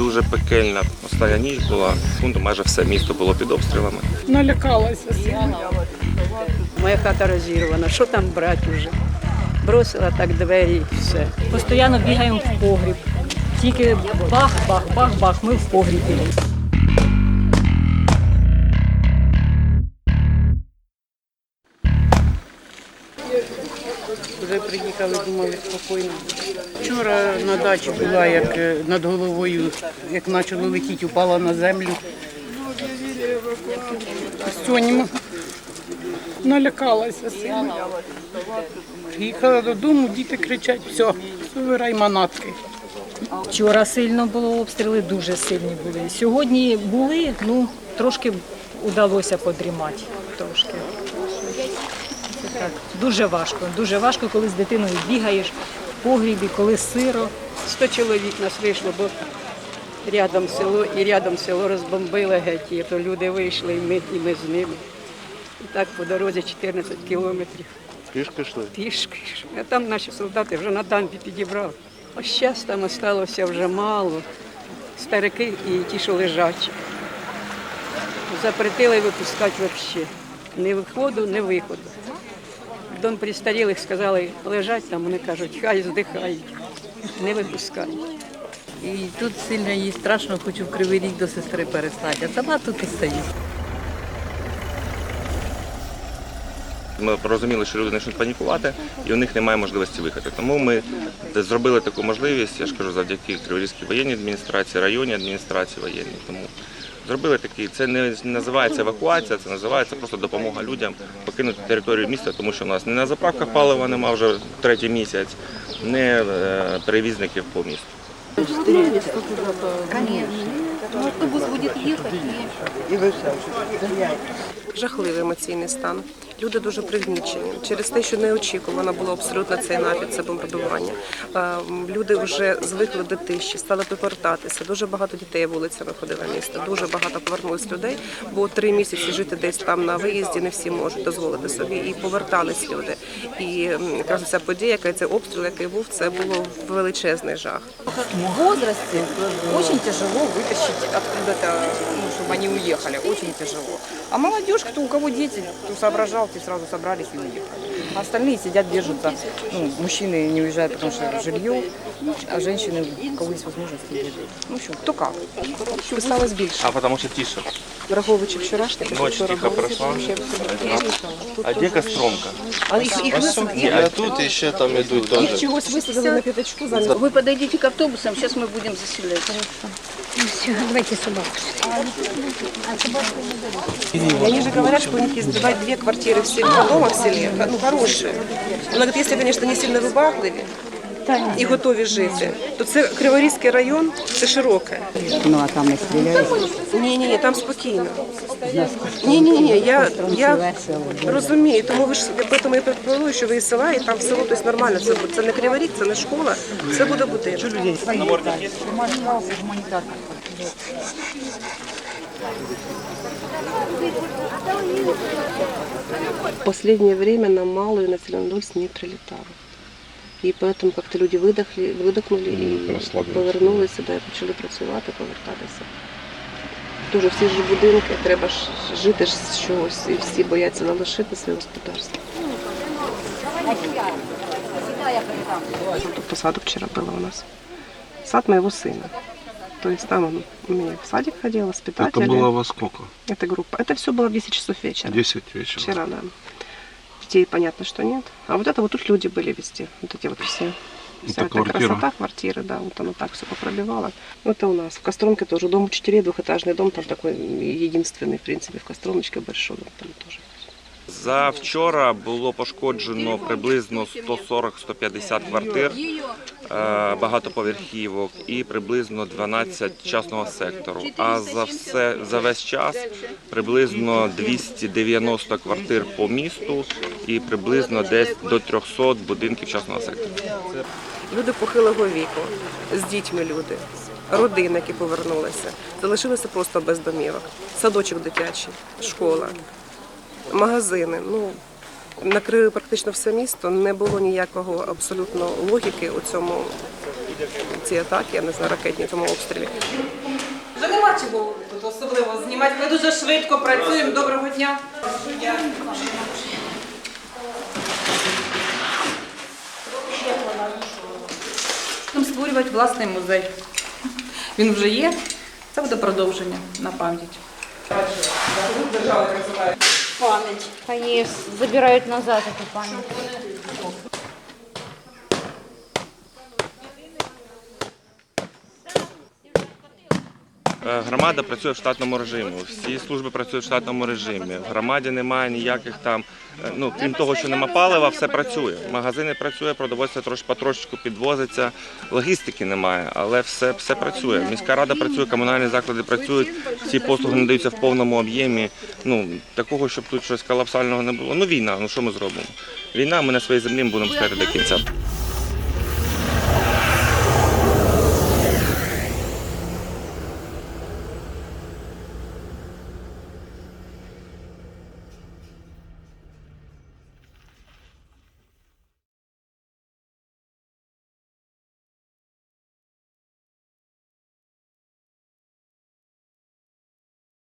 Дуже пекельна остання ніч була. Секунду, майже все місто було під обстрілами. Налякалася сильно. Моя хата розірвана, що там брати вже? Бросила так двері і все. Постійно бігаємо в погріб. Тільки бах, бах, бах, бах, ми в погрібі. Вже приїхали, думали спокійно. Вчора на дачі була, як е, над головою, як почало летіти, упала на землю. Сьогодні налякалася сильно. Приїхала додому, діти кричать, все, вибирай манатки. Вчора сильно було обстріли, дуже сильні були. Сьогодні були, ну трошки вдалося подрімати. Трошки. Так. Дуже важко. Дуже важко, коли з дитиною бігаєш в погрібі, коли сиро. Сто чоловік нас вийшло, бо рядом село, і рядом село розбомбили геть. І то люди вийшли, і ми, і ми з ними. І так по дорозі 14 кілометрів. Пішки йшли? Пішки. А там наші солдати вже на дамбі підібрали. А зараз там залишилося вже мало. Старики і ті, що лежачі. Запретили випускати взагалі. Ні виходу, ні виходу. Дом престарілих сказали, лежать там, вони кажуть, хай здихають, не випускають. І тут сильно їй страшно, хочу в кривий рік до сестри перестати. А сама тут і стою. Ми розуміли, що люди почнуть панікувати, і у них немає можливості виходу. Тому ми зробили таку можливість, я ж кажу, завдяки Криворізькій воєнній адміністрації, районній адміністрації воєнній. Тому зробили такий, це не називається евакуація, це називається просто допомога людям покинути територію міста, тому що у нас не на заправках палива немає вже третій місяць, не перевізників по місту. Жахливий емоційний стан. Люди дуже пригнічені через те, що неочікувано було абсолютно цей напад, це бомбардування. Е, Люди вже звикли до тиші, стали повертатися. Дуже багато дітей вулицями ходили місто. Дуже багато повернулись людей, бо три місяці жити десь там на виїзді не всі можуть дозволити собі. І повертались люди. І якраз ця подія, яка цей обстріл, який був, це було величезний жах. В возрасте очень тяжело вытащить откуда-то, ну, чтобы они уехали, очень тяжело. А молодежь, кто у кого дети, кто соображал, те сразу собрались и уехали. А остальные сидят, держатся. Ну, мужчины не уезжают, потому что жилье, а женщины, у кого есть возможность, едут. Ну, в общем, кто как. Писалось більше, А тому що тише. враховуючи вчорашнє, Ночь тихо пройшла. А де Костромка? А їх, їх висадили. А тут і ще там ідуть теж. Чогось висадили на п'ятачку замість Вы подойдите к автобусам, сейчас мы будем Заселять. Давайте собаку. Они же говорят, что у них есть два, две квартиры в селе, дома в селе, ну, хорошие. Она говорит, если, конечно, не сильно вибагливі і готові жити, то це Криворізький район, це широке. Ну а там не стріляють. Ні, ні, ні, там спокійно. Ні, ні, ні, я, я розумію, тому ви ж я тому і пропоную, що ви із села, і там в село тобто нормально це буде. Це не Криворік, це не школа, це буде будинок. В последнее время на малую населенную не прилетало. І поэтому как-то люди видохли, видохнули і повернулися, да, і почали працювати, повертатися. Дуже всі ж будинки, треба ж жити ж з чогось, і всі бояться залишити своє господарство. Тобто садок вчора було у нас. Сад моего сына. То есть там он у меня в садик ходил, воспитатель. Это было во сколько? Это группа. Это все было в 10 часов вечера. 10 вечера. Вчера, да. Детей, понятно, что нет. А вот это вот тут люди были везде. Вот эти вот все. Вся эта квартира? красота квартиры, да, вот оно так все попробивало. Это у нас в Костромке тоже дом учителей, двухэтажный дом, там такой единственный, в принципе, в Костромочке большой, дом там тоже. За вчора було пошкоджено приблизно 140-150 квартир, е, багатоповерхівок і приблизно 12 частного сектору. А за все за весь час приблизно 290 квартир по місту і приблизно десь до 300 будинків частного сектору. Люди похилого віку, з дітьми люди, родини, які повернулися, залишилися просто без домівок. Садочок дитячий, школа, магазини. Ну, накрили практично все місто, не було ніякого абсолютно логіки у цьому ці атаки, я не знаю, ракетні тому обстрілі. Вже нема чого тут особливо знімати. Ми дуже швидко працюємо. Доброго дня. Будемо створювати власний музей. Він вже є. Це буде продовження на пам'ять. Они забирают назад эту память. Громада працює в штатному режимі. Всі служби працюють в штатному режимі. В громаді немає ніяких там, е, ну крім того, що нема палива, все працює. Магазини працює, продовольство трошки потрошечку підвозиться. Логістики немає, але все, все працює. Міська рада працює, комунальні заклади працюють. Всі послуги надаються в повному об'ємі. Ну такого, щоб тут щось колапсального не було. Ну війна. Ну що ми зробимо? Війна. Ми на своїй землі будемо стояти до кінця.